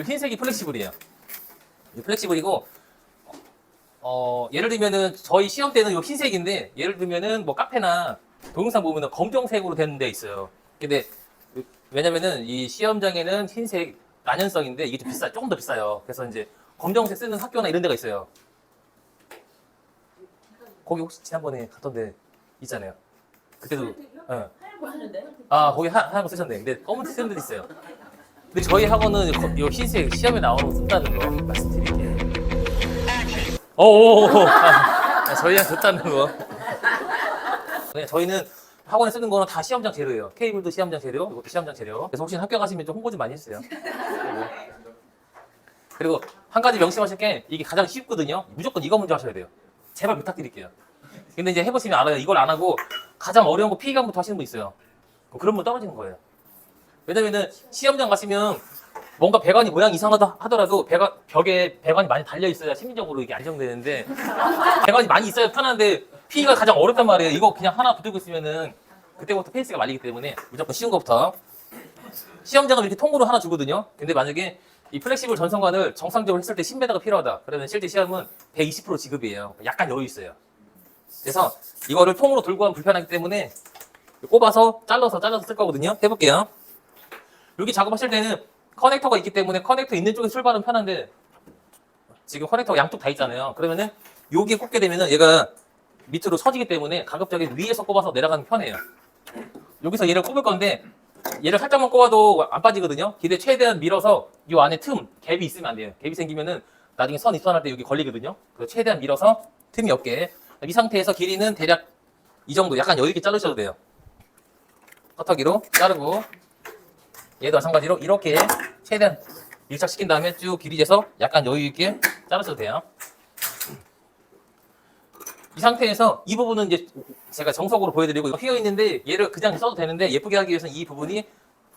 이 흰색이 플렉시블이에요. 이 플렉시블이고 어 예를 들면은 저희 시험 때는 이 흰색인데 예를 들면은 뭐 카페나 동영상 보면은 검정색으로 된데 있어요. 근데 왜냐면은 이 시험장에는 흰색 난연성인데 이게 좀 비싸 조금 더 비싸요. 그래서 이제 검정색 쓰는 학교나 이런 데가 있어요. 거기 혹시 지난번에 갔던 데 있잖아요. 그때도 예. 아 거기 하, 하얀 거 쓰셨네. 근데 검은색 쓰는 데도 있어요. 근데 저희 학원은 거- 이 흰색 시험에 나오는 거 쓴다는 거 말씀드릴게요. 오오오. 아, 저희랑 듣다는 거. 네, 저희는 학원에 쓰는 거는 다 시험장 재료예요. 케이블도 시험장 재료, 이것도 시험장 재료. 그래서 혹시 학교 가시면 좀 홍보 좀 많이 해주세요. 그리고, 한 가지 명심하실 게 이게 가장 쉽거든요. 무조건 이거 먼저 하셔야 돼요. 제발 부탁드릴게요. 근데 이제 해보시면 알아요. 이걸 안 하고 가장 어려운 거 피감부터 하시는 분 있어요. 그런 분 떨어지는 거예요. 왜냐면은 시험장 가시면 뭔가 배관이 모양 이상하다 하더라도 배관, 벽에 배관이 많이 달려 있어야 심리적으로 이게 안정되는데 배관이 많이 있어야 편한데 피가 가장 어렵단 말이에요. 이거 그냥 하나 붙들고 있으면은 그때부터 페이스가 말리기 때문에 무조건 쉬운 것부터 시험장은 이렇게 통으로 하나 주거든요. 근데 만약에 이 플렉시블 전선관을 정상적으로 했을 때 10m가 필요하다. 그러면 실제 시험은 120% 지급이에요. 약간 여유 있어요. 그래서 이거를 통으로 들고 가면 불편하기 때문에 꼽아서 잘라서 잘라서 쓸 거거든요. 해볼게요. 여기 작업하실 때는 커넥터가 있기 때문에 커넥터 있는 쪽에 출발은 편한데 지금 커넥터가 양쪽 다 있잖아요. 그러면은 여기에 꼽게 되면은 얘가 밑으로 서지기 때문에 가급적이 위에서 꼽아서 내려가는 게 편해요. 여기서 얘를 꼽을 건데 얘를 살짝만 꼽아도 안 빠지거든요. 근데 최대한 밀어서 이 안에 틈, 갭이 있으면 안 돼요. 갭이 생기면은 나중에 선 입선할 때 여기 걸리거든요. 그래서 최대한 밀어서 틈이 없게 이 상태에서 길이는 대략 이 정도 약간 여유 있게 자르셔도 돼요. 커터기로 자르고 얘도 마찬가지로 이렇게 최대한 밀착시킨 다음에 쭉 길이 재서 약간 여유 있게 자르셔도 돼요. 이 상태에서 이 부분은 이제 제가 정석으로 보여드리고 휘어 있는데 얘를 그냥 써도 되는데 예쁘게 하기 위해서는 이 부분이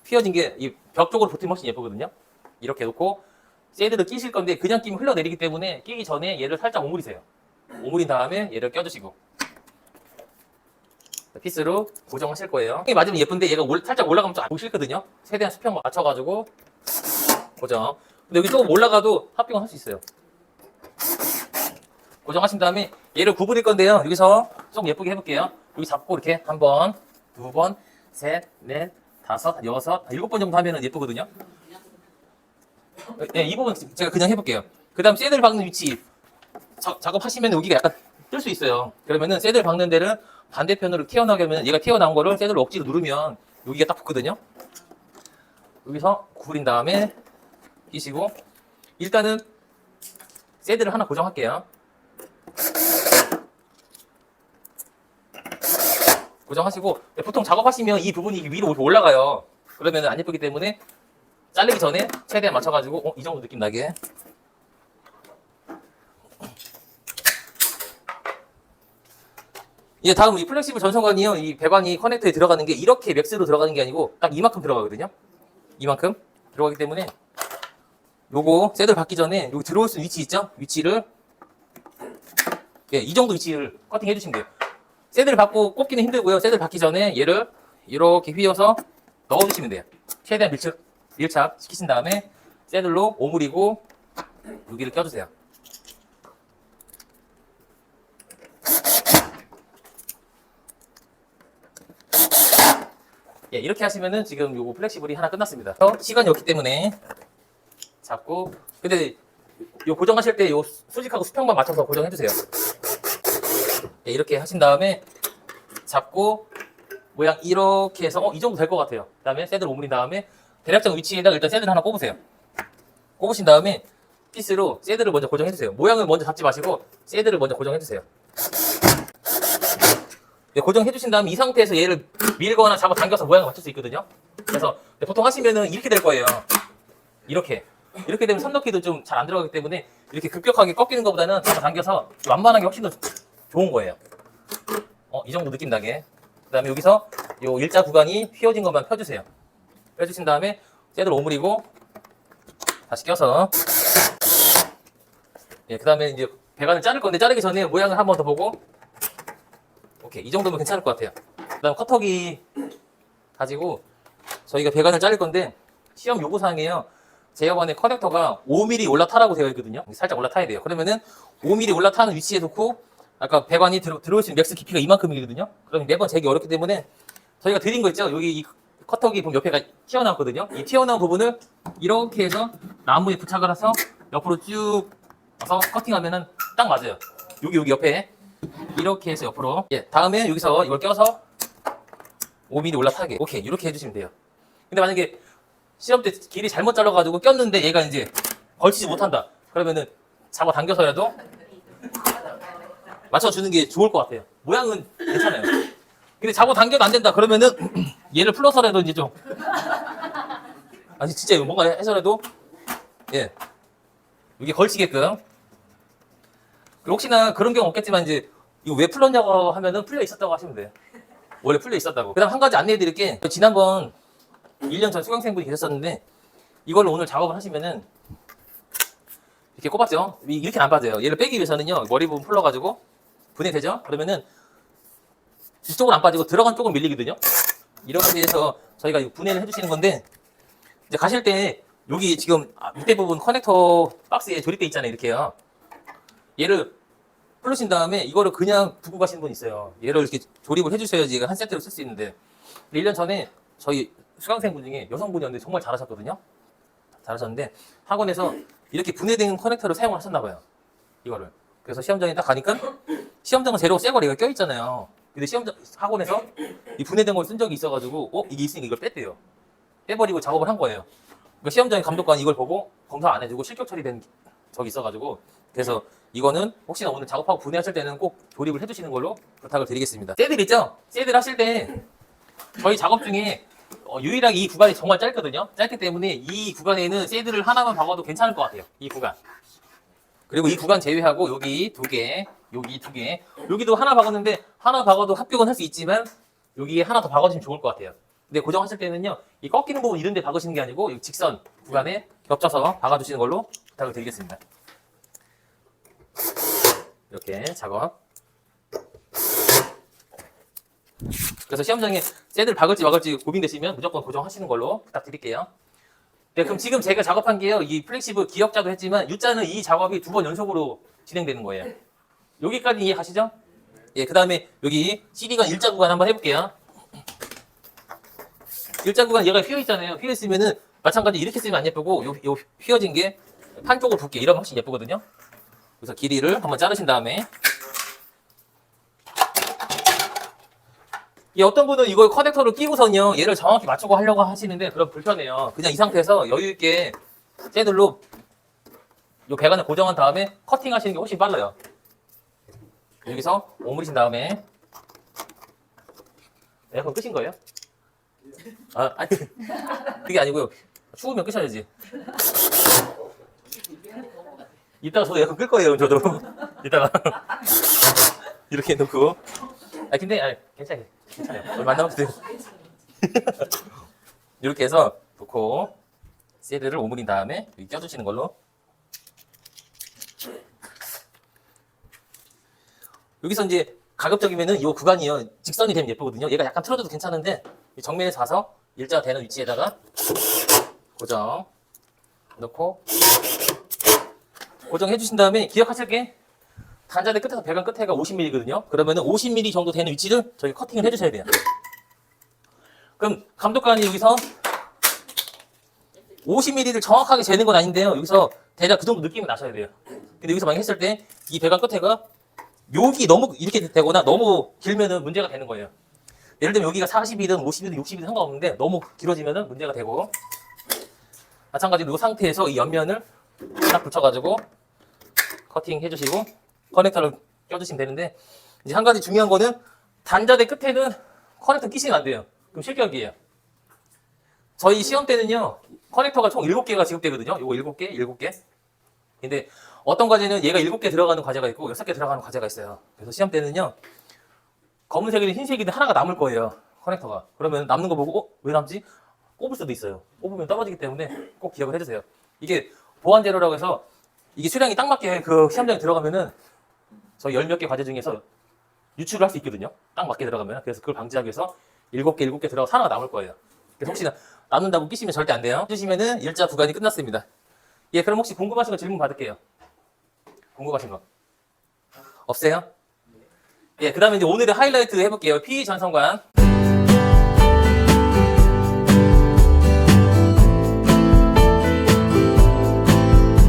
휘어진 게 이 벽 쪽으로 붙으면 훨씬 예쁘거든요. 이렇게 놓고 쉐드를 끼실 건데 그냥 끼면 흘러내리기 때문에 끼기 전에 얘를 살짝 오므리세요. 오므린 다음에 얘를 껴주시고 피스로 고정하실 거예요. 이게 맞으면 예쁜데 얘가 올- 살짝 올라가면 좀안 보기 싫거든요. 최대한 수평 맞춰가지고 고정. 근데 여기 조금 올라가도 합병을 할 수 있어요. 고정하신 다음에 얘를 구부릴 건데요. 여기서 좀 예쁘게 해볼게요. 여기 잡고 이렇게 한 번, 두 번, 셋, 넷, 다섯, 여섯, 일곱 번 정도 하면 예쁘거든요. 네, 이 부분 제가 그냥 해볼게요. 그 다음 쇠들 박는 위치 자- 작업하시면 여기가 약간 뜰 수 있어요. 그러면은 쇠들 박는 데를 반대편으로 튀어나오게 하면 얘가 튀어나온 거를 쇠들로 억지로 누르면 여기가 딱 붙거든요. 여기서 구부린 다음에 끼시고 일단은 쇠들을 하나 고정할게요. 고정하시고 보통 작업하시면 이 부분이 위로 올라가요. 그러면 안 예쁘기 때문에 자르기 전에 최대한 맞춰가지고 어, 이 정도 느낌 나게 이제 다음 이 플렉시블 전선관이요. 이 배관이 커넥터에 들어가는 게 이렇게 맥스로 들어가는 게 아니고 딱 이만큼 들어가거든요. 이만큼 들어가기 때문에 요거 셋을 받기 전에 여기 들어올 수 있는 위치 있죠? 위치를 예, 이 정도 위치를 커팅 해 주시면 돼요. 셋을 받고 꼽기는 힘들고요. 셋을 받기 전에 얘를 이렇게 휘어서 넣어 주시면 돼요. 최대한 밀착, 밀착 시키신 다음에 셋들로 오므리고 여기를 껴주세요. 예, 이렇게 하시면은 지금 요거 플렉시블이 하나 끝났습니다. 어, 시간이 없기 때문에 잡고 근데 요 고정하실 때 요 수직하고 수평만 맞춰서 고정해 주세요. 예, 이렇게 하신 다음에 잡고 모양 이렇게 해서 어, 이 정도 될 것 같아요. 그다음에 셋을 오므린 다음에 대략적 위치에다가 일단 셋을 하나 꼽으세요. 꼽으신 다음에 피스로 셋을 먼저 고정해 주세요. 모양을 먼저 잡지 마시고 셋을 먼저 고정해 주세요. 네, 고정해 주신 다음에 이 상태에서 얘를 밀거나 잡아 당겨서 모양을 맞출 수 있거든요. 그래서 네, 보통 하시면은 이렇게 될 거예요. 이렇게. 이렇게 되면 손 넣기도 좀 잘 안 들어가기 때문에 이렇게 급격하게 꺾이는 것보다는 잡아 당겨서 완만하게 훨씬 더 좋은 거예요. 어, 이 정도 느낌 나게. 그 다음에 여기서 요 일자 구간이 휘어진 것만 펴주세요. 펴주신 다음에 쇠들 오므리고 다시 껴서 예, 그 다음에 이제 배관을 자를 건데 자르기 전에 모양을 한 번 더 보고 오케이 이 정도면 괜찮을 것 같아요. 그다음 커터기 가지고 저희가 배관을 자를 건데 시험 요구 사항이에요. 제어관의 커넥터가 5mm 올라타라고 되어 있거든요. 살짝 올라타야 돼요. 그러면은 5mm 올라타는 위치에 놓고 아까 배관이 들어, 들어올 수 있는 맥스 깊이가 이만큼이거든요. 그럼 매번 재기 어렵기 때문에 저희가 드린 거 있죠? 여기 이 커터기 보면 옆에가 튀어나왔거든요. 이 튀어나온 부분을 이렇게 해서 나무에 부착을 해서 옆으로 쭉 와서 커팅하면은 딱 맞아요. 여기 여기 옆에 이렇게 해서 옆으로 예 다음에 여기서 이걸 껴서 5mm 올라타게 오케이 이렇게 해주시면 돼요. 근데 만약에 시험 때 길이 잘못 잘라가지고 꼈는데 얘가 이제 걸치지 못한다. 그러면은 잡아 당겨서라도 맞춰주는 게 좋을 것 같아요. 모양은 괜찮아요. 근데 잡아 당겨도 안 된다. 그러면은 얘를 풀어서라도 이제 좀 아니 진짜 이거 뭔가 해서라도 예 이게 걸치게끔 혹시나 그런 경우 없겠지만 이제 이거 왜 풀었냐고 하면은 풀려 있었다고 하시면 돼요. 원래 풀려 있었다고. 그 다음 한 가지 안내해 드릴 게. 지난번 1년 전 수강생분이 계셨었는데 이걸로 오늘 작업을 하시면은 이렇게 꼽았죠? 이- 이렇게 안 빠져요. 얘를 빼기 위해서는요 머리 부분 풀러가지고 분해되죠? 그러면은 이쪽은 안 빠지고 들어간 쪽은 밀리거든요. 이렇게 해서 저희가 이 분해를 해주시는 건데 이제 가실 때 여기 지금 아, 밑에 부분 커넥터 박스에 조립돼 있잖아요. 이렇게요. 얘를 풀으신 다음에 이거를 그냥 두고 가시는 분 있어요. 얘를 이렇게 조립을 해주셔야지 한 세트로 쓸 수 있는데 1년 전에 저희 수강생분 중에 여성분이었는데 정말 잘하셨거든요. 잘하셨는데 학원에서 이렇게 분해된 커넥터를 사용을 하셨나 봐요. 이거를. 그래서 시험장에 딱 가니까 시험장은 재료가 새 거리가 껴 있잖아요. 근데 시험장 학원에서 이 분해된 걸 쓴 적이 있어가지고 어 이게 있으니까 이걸 뺐대요. 빼버리고 작업을 한 거예요. 그러니까 시험장의 감독관이 이걸 보고 검사 안 해주고 실격 처리된 적이 있어가지고 그래서 이거는 혹시나 오늘 작업하고 분해하실 때는 꼭 조립을 해주시는 걸로 부탁을 드리겠습니다. 쇠들 있죠? 쇠들 하실 때 저희 작업 중에 어, 유일하게 이 구간이 정말 짧거든요. 짧기 때문에 이 구간에는 쇠들을 하나만 박아도 괜찮을 것 같아요. 이 구간. 그리고 이 구간 제외하고 여기 두 개, 여기 두 개, 여기도 하나 박았는데 하나 박아도 합격은 할 수 있지만 여기에 하나 더 박아주시면 좋을 것 같아요. 근데 고정하실 때는요, 이 꺾이는 부분 이런 데 박으시는 게 아니고 이 직선 구간에 겹쳐서 박아주시는 걸로 부탁을 드리겠습니다. 이렇게 작업. 그래서 시험장에 쇠들 박을지 막을지 고민되시면 무조건 고정하시는 걸로 부탁드릴게요. 네, 그럼 지금 제가 작업한 게요. 이 플렉시브 기억자도 했지만 U자는 이 작업이 두 번 연속으로 진행되는 거예요. 여기까지 이해 가시죠? 예, 그 다음에 여기 CD가 일자 구간 한번 해볼게요. 일자 구간 얘가 휘어 있잖아요. 휘어 있으면은 마찬가지 이렇게 쓰면 안 예쁘고 요, 요 휘어진 게 한쪽으로 붓게 이러면 훨씬 예쁘거든요. 그래서 길이를 한번 자르신 다음에 이 어떤 분은 이걸 커넥터를 끼고선요 얘를 정확히 맞추고 하려고 하시는데 그럼 불편해요. 그냥 이 상태에서 여유 있게 쇠들로 이 배관을 고정한 다음에 커팅 하시는 게 훨씬 빨라요. 여기서 오므리신 다음에 에어컨 끄신 거예요? 아 아니 그게 아니고요. 추우면 끄셔야지. 이따가 저도 에어컨 끌 거예요, 저도. 이따가. 이렇게 해놓고. 아, 근데, 아, 괜찮아요. 괜찮아요. 얼마 안 남았어요. 이렇게 해서 놓고, 쇠들을 오므린 다음에 여기 껴주시는 걸로. 여기서 이제 가급적이면은 이 구간이요. 직선이 되면 예쁘거든요. 얘가 약간 틀어져도 괜찮은데, 이 정면에 사서 일자가 되는 위치에다가 고정. 넣고, 고정해 주신 다음에 기억하실 게 단자대 끝에서 배관 끝에가 50mm거든요. 그러면은 50mm 정도 되는 위치를 저희 커팅을 해 주셔야 돼요. 그럼 감독관이 여기서 50mm를 정확하게 재는 건 아닌데요. 여기서 대략 그 정도 느낌이 나셔야 돼요. 근데 여기서 만약 했을 때 이 배관 끝에가 여기 너무 이렇게 되거나 너무 길면은 문제가 되는 거예요. 예를 들면 여기가 40이든 50이든 60이든 상관없는데 너무 길어지면은 문제가 되고 마찬가지로 이 상태에서 이 옆면을 딱 붙여가지고 커팅 해주시고 커넥터를 껴주시면 되는데 이제 한 가지 중요한 거는 단자대 끝에는 커넥터 끼시면 안 돼요. 그럼 실격이에요. 저희 시험 때는요 커넥터가 총 7개가 지급되거든요. 요거 7개, 7개. 근데 어떤 과제는 얘가 7개 들어가는 과제가 있고 6개 들어가는 과제가 있어요. 그래서 시험 때는요 검은색이든 흰색이든 하나가 남을 거예요. 커넥터가. 그러면 남는 거 보고 어? 왜 남지? 꼽을 수도 있어요. 꼽으면 떨어지기 때문에 꼭 기억을 해주세요. 이게 보안 재료라고 해서 이게 수량이 딱 맞게 그 시험장에 들어가면은 저희 열 몇 개 과제 중에서 유출을 할 수 있거든요. 딱 맞게 들어가면. 그래서 그걸 방지하기 위해서 일곱 개, 일곱 개 들어가서 하나가 남을 거예요. 그래서 혹시나 남는다고 끼시면 절대 안 돼요. 끼시면은 일자 구간이 끝났습니다. 예, 그럼 혹시 궁금하신 거 질문 받을게요. 궁금하신 거. 없어요? 예, 그 다음에 이제 오늘의 하이라이트 해볼게요. PE 전성관.